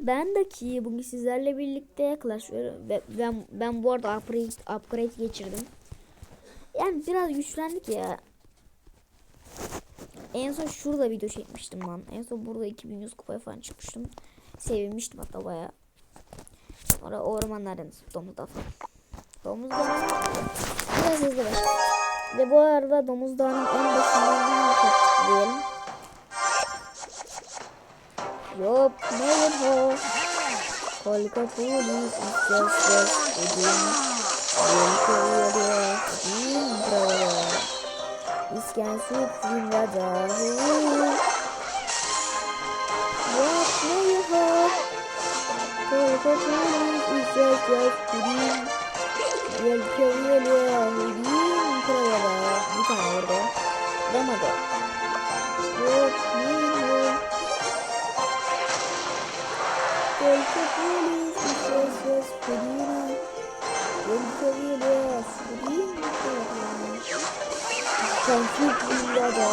ben Daki. Bugün sizlerle birlikte Clash ve ben, ben bu arada upgrade, upgrade geçirdim. Yani biraz güçlendik ya. En son şurada video çekmiştim ben. En son burada 2100 kupaya falan çıkmıştım. Sevinmiştim hatta baya. Sonra ormanların domuzda falan. Domuz dağı biraz hızlı başladı. Ve bu arada domuz dağının en başından yaptık diyelim. Yok neyin ho Kolka polis istesez Udin Yelke yere Udin bravo İsken suprin rajahu Yok neyin ho Kolka polis istesez Udin Yelke yere Udin bravo Bir tane orada Vuramadı. Yok Çok dünyada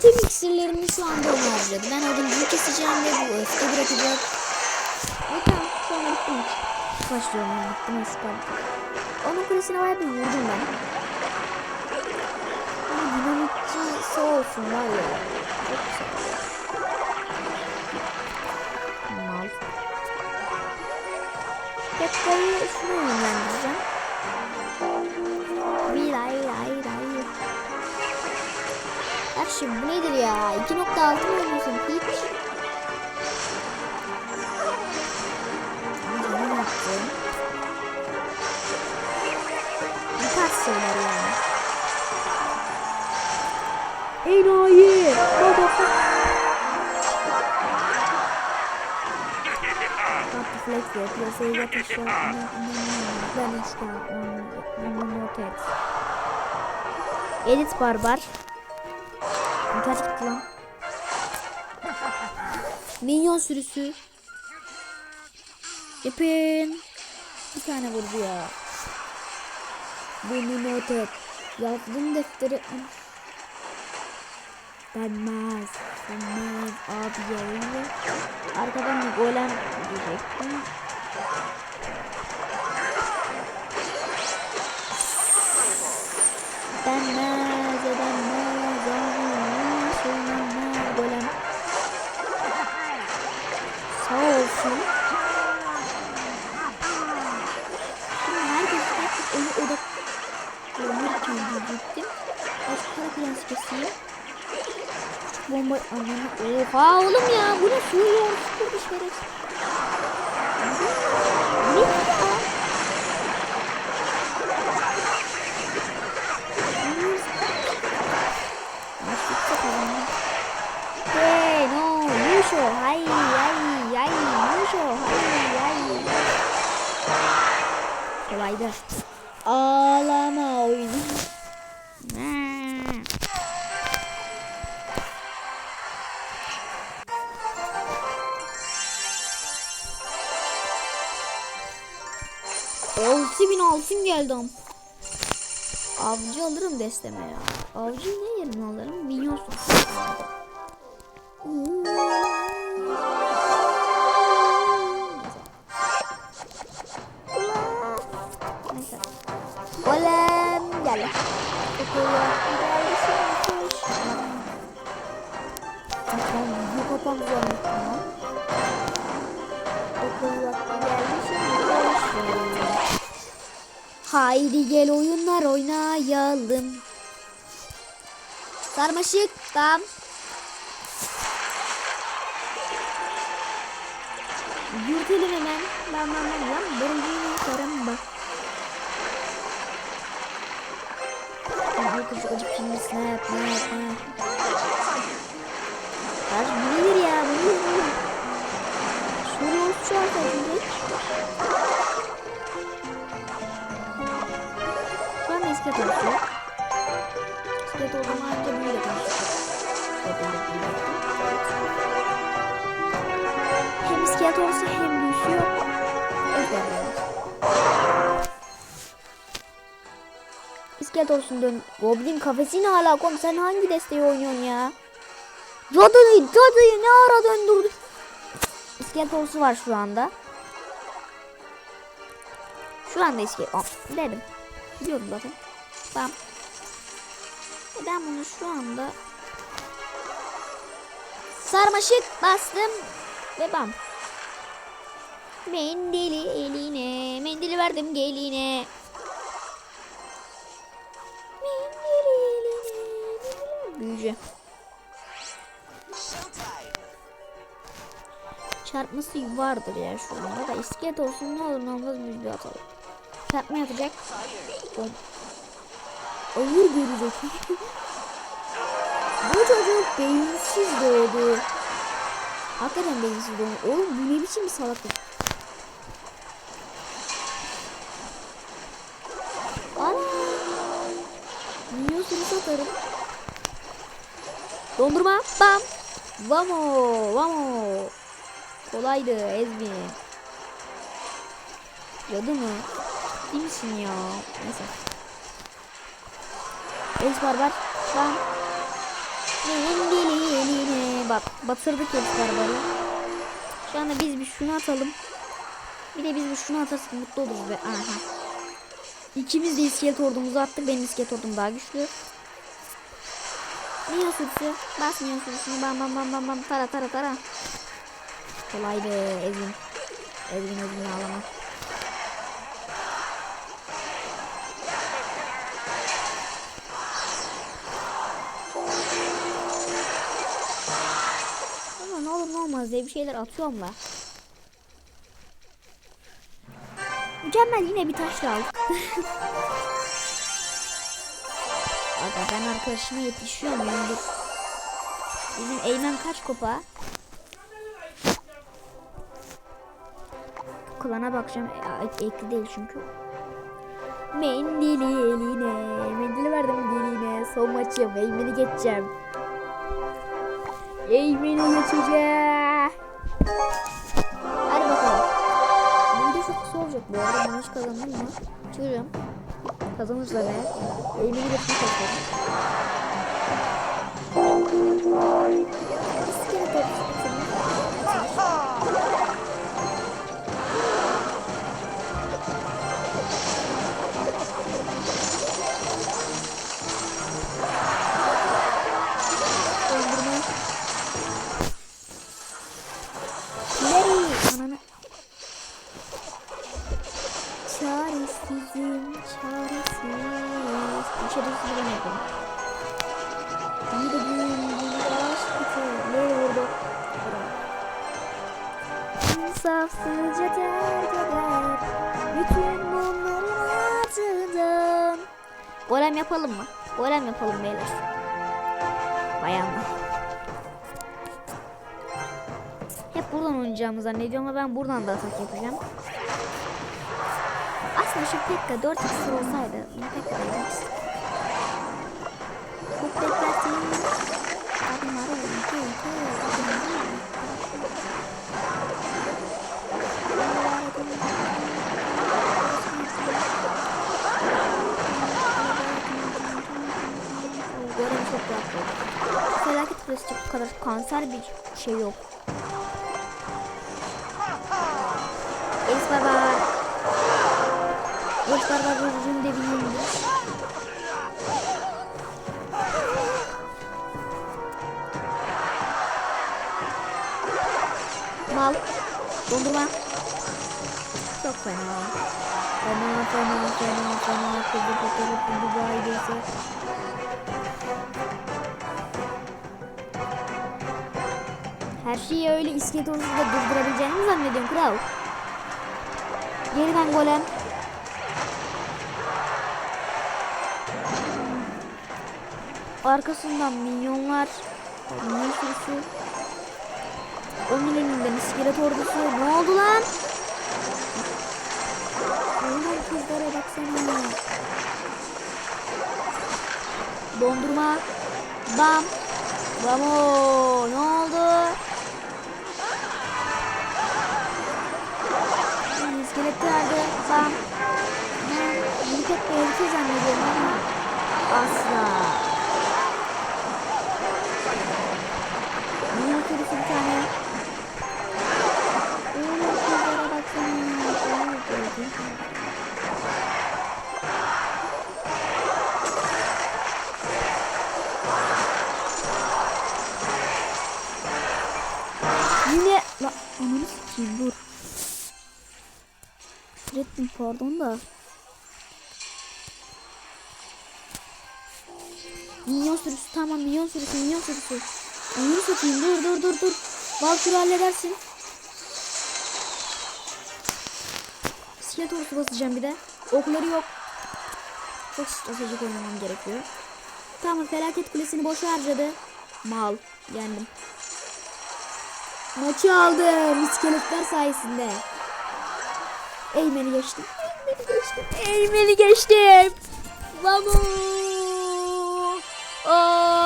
Tüm iksirlerimi şu anda ona. Ben oduncuyu keseceğim ve bu öfke bırakacak. Ve tamam sonra bitti maç. Başlıyorum ben bitti maç süper. Onun kulesine bayağı bir vurdum ben. Ama dinamitçi sağ olsun var ya. Çok güzel. Mal. Şuna yönlendireceğim. Şimdi bu nedir ya? 2.6 mı oynuyorsun hiç? Enayi! Edit barbar. Kaç gitti lan? Minyon sürüsü. Yapın. Bir tane vurdu ya. Bunu not et. Yazdım defteri. Denmez. Denmez. Abi yayınlı. Arkadan bir golem diyecektim. Denmez. Başka kara prens keseyim. Bomba ananı. Oha oğlum ya bu ne suyu kurmuş şeref. Bu ne desteme ya. Avcı ne Sarmaşık tam. Yürütelim hemen. Lan lan lan lan. Bırıncını yaparım bak. Kızı acık şimdi snap snap snap. Kaç İskelet olsun dön. Goblin kafesi ne alaka oğlum? Sen hangi desteği oynuyorsun ya? Cadıyı, cadıyı ne ara döndürdü? İskelet ordusu var şu anda. Şu anda iskelet... Aa, dedim. Biliyorum zaten. Tamam. E ben bunu şu anda... Sarmaşık bastım. Ve bam. Mendili eline, mendili verdim geline. Büyücü. Çarpması vardır ya şu anda da iskelet olsun ne olur ne olmaz bir atalım. Çarpma yapacak. Ağır görecek. Bu çocuk beyinsiz doğdu. Hakikaten beyinsiz doğdu. Oğlum bu ne biçim bir salaklık. Ana. Yiyorsunuz satarım. Dondurma. Bam. Vamo. Vamo. Kolaydı Ezmi. Cadı mı? Değil misin ya? Neyse. Ez barbar. Bam. Benim eline. Bak batırdık Ez barbarı. Şu anda biz bir şunu atalım. Bir de biz bir şunu atarsak mutlu oluruz be. Aha. İkimiz de iskelet ordumuzu attık. Benim iskelet ordum daha güçlü. Niye sürüsü? Basmıyor sürüsünü. Bam bam bam bam bam. Tara tara tara. Kolaydı Ezin. Ezin Ezin ağlama. Ama ne olur ne olmaz diye bir şeyler atıyorum da. Mükemmel yine bir taş aldık. Aga ben arkadaşıma yetişiyorum yani. Bizim Eymen kaç kupa? Klana bakacağım. Ekli değil çünkü. Mendili eline. Mendili verdim diline. Son maçım. Eymen'i geçeceğim. Eymen'i geçeceğim. Hadi bakalım. Bu video çok kısa olacak bu arada. Maç kazandım mı? Çıkacağım. Kazanırsa be. Eymen'i geçmek istiyorum. Golem yapalım mı? Golem yapalım beyler. Bayanlar. Hep buradan oynayacağımı zannediyorum ama ben buradan da atak yapacağım. Aslında şu Pekka 4 iksir olsaydı bunu Pekka da yapmak istedim. Çok beklersin. Adım var oğlum. Çok rahat. Felaket klasik bu kadar kanser bir şey yok. Es barbar. Es barbar gözünü de bilmiyorum. Mal. Dondurma. Çok fena. Fena fena fena fena. Kudu kudu kudu baydıysa. Şeyi öyle iskelet ordusunda durdurabileceğini mi zannediyorsun kral? Geriden golem. Arkasından minyonlar. Minyon sürüsü. Onun önünden iskelet ordusu. Ne oldu lan? Oğlum kızlara baksana. Dondurma. Bam. Vamo. Ne oldu? Bam. Ben Minik belki zannediyorum ama asla. Tamam minyon sürüsü. Ananı satayım dur dur dur dur. Valkürü halledersin. İskelet ordusu basacağım bir de. Okları yok. Çok stratejik oynamam gerekiyor. Tamam felaket kulesini boş harcadı. Mal. Yendim. Maçı aldım iskeletler sayesinde. Eğmeni geçtim. Eğmeni geçtim. Eğmeni geçtim. Vamos.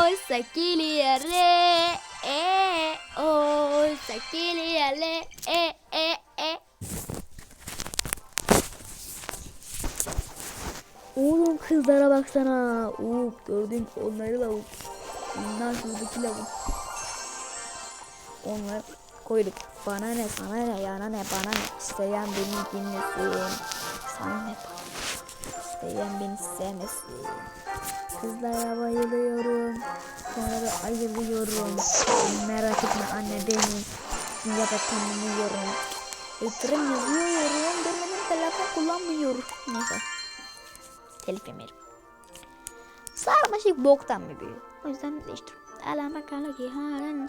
Oy sakiliere. E. Oy sakiliere. E. E. E. Oğlum kızlara baksana. Oo, gördün onları lavuk. Bunlar şuradaki lavuk. Onlar koyduk. Bana ne sana ne yana ne bana ne. İsteyen beni dinlesin. Sana ne bana. İsteyen beni sevmesin. Kızlara bayılıyorum. Da ayılıyorum. Merak etme anne beni. Ya da kendimi yiyorum. Ekran yazıyorum. Durmadan telefon kullanmıyorum. Neyse. Telif yemeyelim. Sarmaşık boktan bir büyü. O yüzden değiştiriyorum. Eleme kala ki halen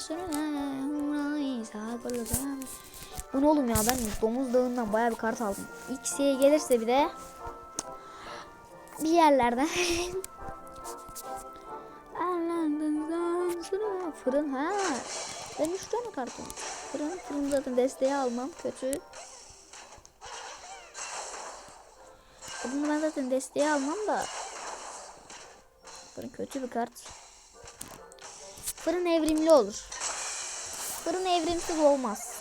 Bu ne oğlum ya ben domuz dağından baya bir kart aldım. X'ye gelirse bir de bir yerlerden Fırın ha. Ben üç tane kartım. Fırın, fırın zaten desteği almam kötü. Bunu ben zaten desteği almam da. Fırın kötü bir kart. Fırın evrimli olur. Fırın evrimsiz olmaz.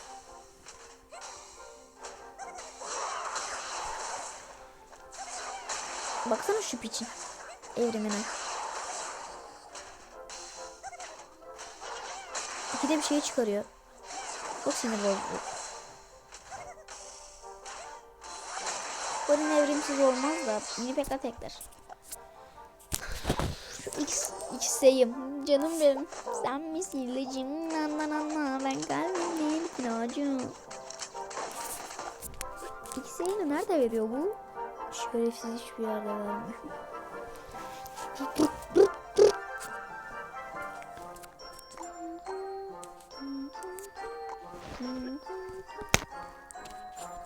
Baksana şu piçin evrimine. İkide bir şey çıkarıyor. Çok sinir bozucu. Fırın evrimsiz olmaz da mini pekla tekler. Şu X, X'eyim. Canım benim. Sen misin ilacım? Nan nan nan. Ben kalbim değil ilacım. X'eyi nerede veriyor bu? Şerefsiz hiçbir yerde vermiyor.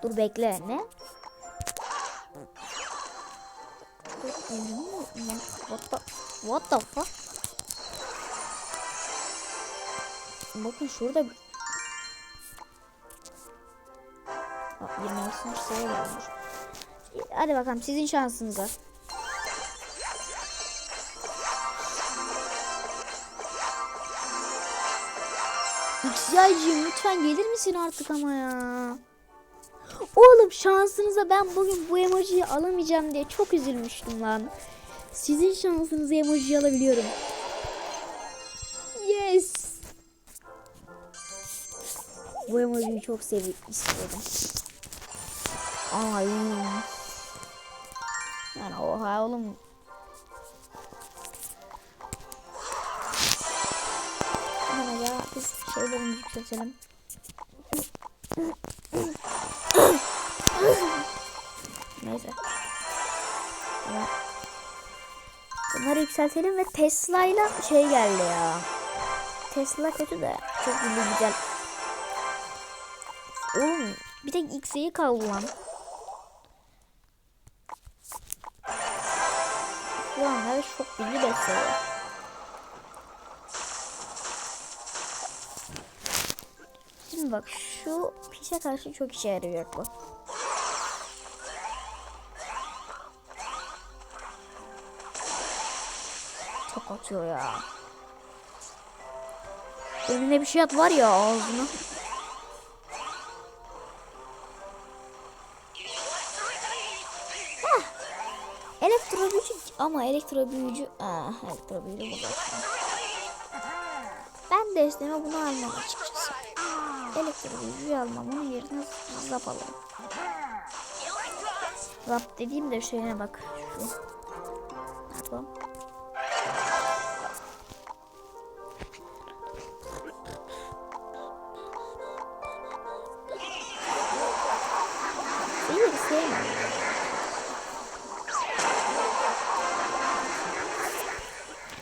Dur bekle ne? What the, what the fuck? Bakın şurada bir... Aa, 26. sıraya gelmiş. Hadi bakalım sizin şansınıza. Xy'cığım lütfen gelir misin artık ama ya? Oğlum şansınıza ben bugün bu emojiyi alamayacağım diye çok üzülmüştüm lan. Sizin şansınıza emoji alabiliyorum. Yes. Bu emojiyi çok sevip istiyordum. Ay. Yani oha oğlum. Hemen ya biz şeylerimizi yükseltelim. Neyse. Bunları yükseltelim ve Tesla ile şey geldi ya. Tesla kötü de çok güzel güzel. Oğlum bir tek X'yi kaldı lan. Şu an her çok bilgi besliyor. Şimdi bak şu pişe karşı çok işe yarıyor bu. Çok atıyor ya. Önüne bir şey at var ya ağzına. Hah. Elektro büyücü ama elektro büyücü Aa, elektro büyücü burada. Ben de isteme bunu almam açıkçası. Elektronik'i almam. Onun yerine zap alalım. Zap dediğim de şeyine bak. Şu. Pardon. İyi bir?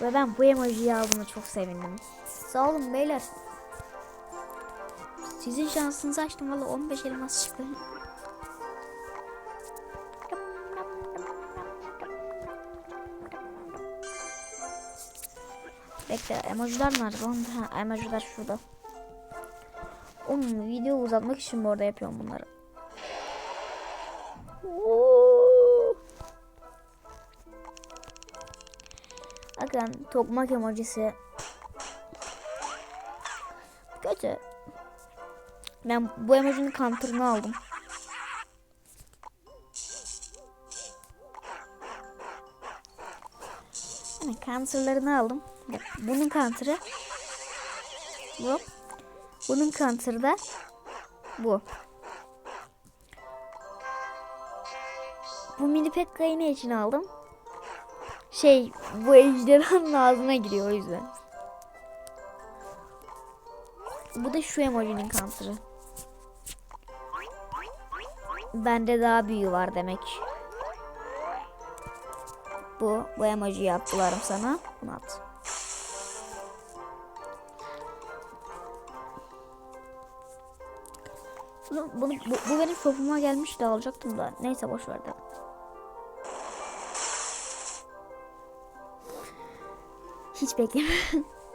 Ve ben bu emojiyi aldığına çok sevindim. Sağ olun beyler. Sizin şansınızı açtım valla 15 elmas çıktı. Bekle emojiler nerede? Ha, emojiler şurada. Oğlum video uzatmak için bu arada yapıyorum bunları. Bakın tokmak emojisi. Kötü. Ben bu emojinin counter'ını aldım. Counter'larını aldım. Bunun counter'ı bu. Bunun counter'ı da bu. Bu mini pekkayı ne için aldım? Şey bu ejderhanın ağzına giriyor o yüzden. Bu da şu emojinin counter'ı. Bende daha büyüğü var demek. Bu, bu emoji yaptılarım sana. Bunu at. Bunu, bunu, bu, bu benim shopuma gelmiş de alacaktım da. Neyse boş ver. Hiç bekleme.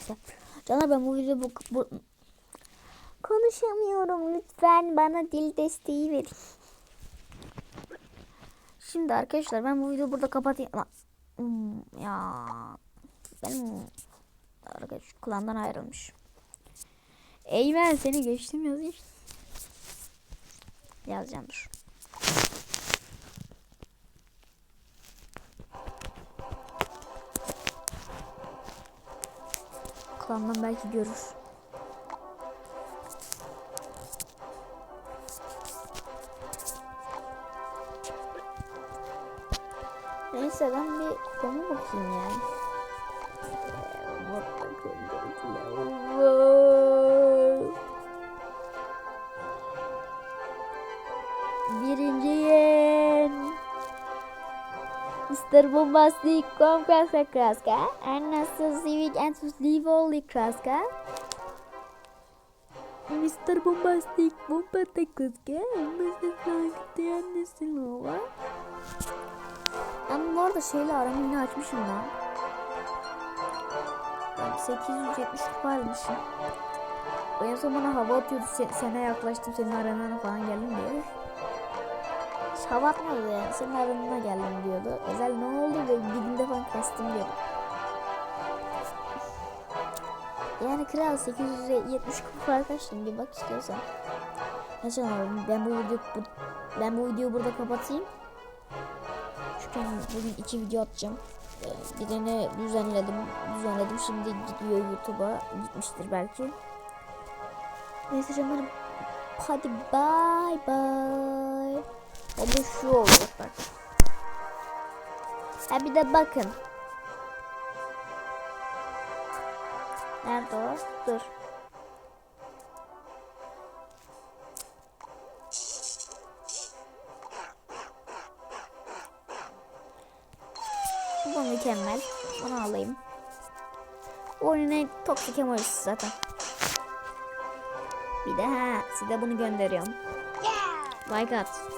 Neyse. Canlar ben bu videoyu bu, bu... Konuşamıyorum lütfen bana dil desteği verin. Şimdi arkadaşlar ben bu videoyu burada kapatayım. Hmm, ya benim arkadaş klandan ayrılmış. Eymen seni geçtim yazayım. Yazacağım dur. Klandan belki görür. Neyse ben bir kupama bakayım yani. Mr. Bombastic, Komprasa Kraska, Anasıl Civic and Livoli Kraska. Mr. Bombastic, Bombastic Kraska, Mr. Frank, Silova. Ben bu arada şeyle aramı yine açmışım lan. Ben 870 kupa almışım. O en son bana hava atıyordu. Sen, sana yaklaştım senin aranana falan geldim diyor. Hava atmıyordu yani. Senin aranana geldim diyordu. Özel ne oldu ve dibinde falan kastım diyordu. Yani kral 870 kupa arkadaşım bir bak istiyorsan. Abi ben bu video bu, ben bu videoyu burada kapatayım. Çünkü bugün iki video atacağım. Ee, Birini düzenledim. Düzenledim. Şimdi gidiyor YouTube'a. Gitmiştir belki. Neyse canlarım. Hadi bye bye. Ama şu olacak bak. Ha bir de bakın. Nerede o? Dur. Bu mükemmel. Bunu alayım. Bu oyunun toksik emojisi zaten. Bir de ha size bunu gönderiyorum. Like at.